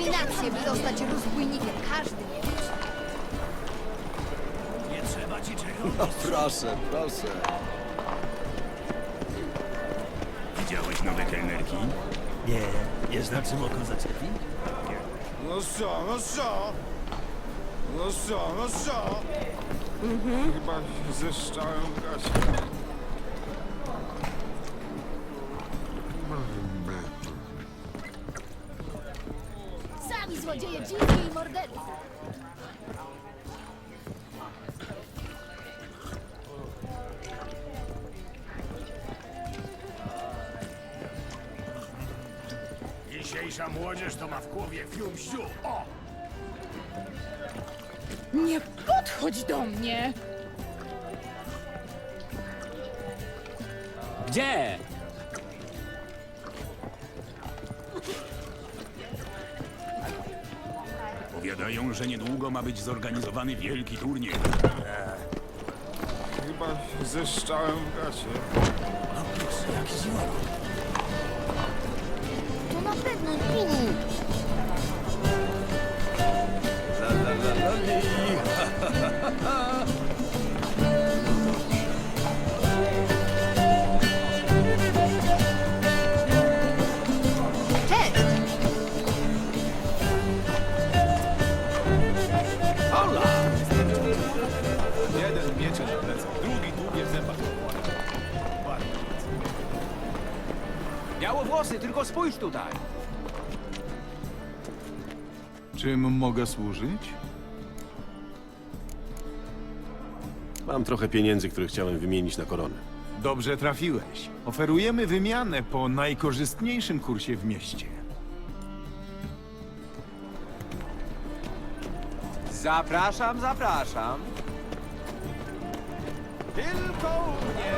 się wydostać rozbójnikiem. Każdy wie. Nie trzeba ci czego. No proszę, proszę. Widziałeś nowe kelnerki? Nie. Jest na czym oko zaczepi? No co, no co? No co, no co? Chyba zeszczałem gacie. Złodzieje, dziwni i mordercy. Dzisiejsza młodzież to ma w głowie fium siu. O! Nie podchodź do mnie! Gdzie? Powiadają, że niedługo ma być zorganizowany wielki turniej. Chyba zeszczałem gacie. No jaki zioło. To na pewno mini. La, la, la, la, li. Hola! Jeden miecze na plecach, drugi długie w zębach. Białowłosy, tylko spójrz tutaj. Czym mogę służyć? Mam trochę pieniędzy, które chciałem wymienić na koronę. Dobrze trafiłeś. Oferujemy wymianę po najkorzystniejszym kursie w mieście. Zapraszam, zapraszam. Tylko u mnie.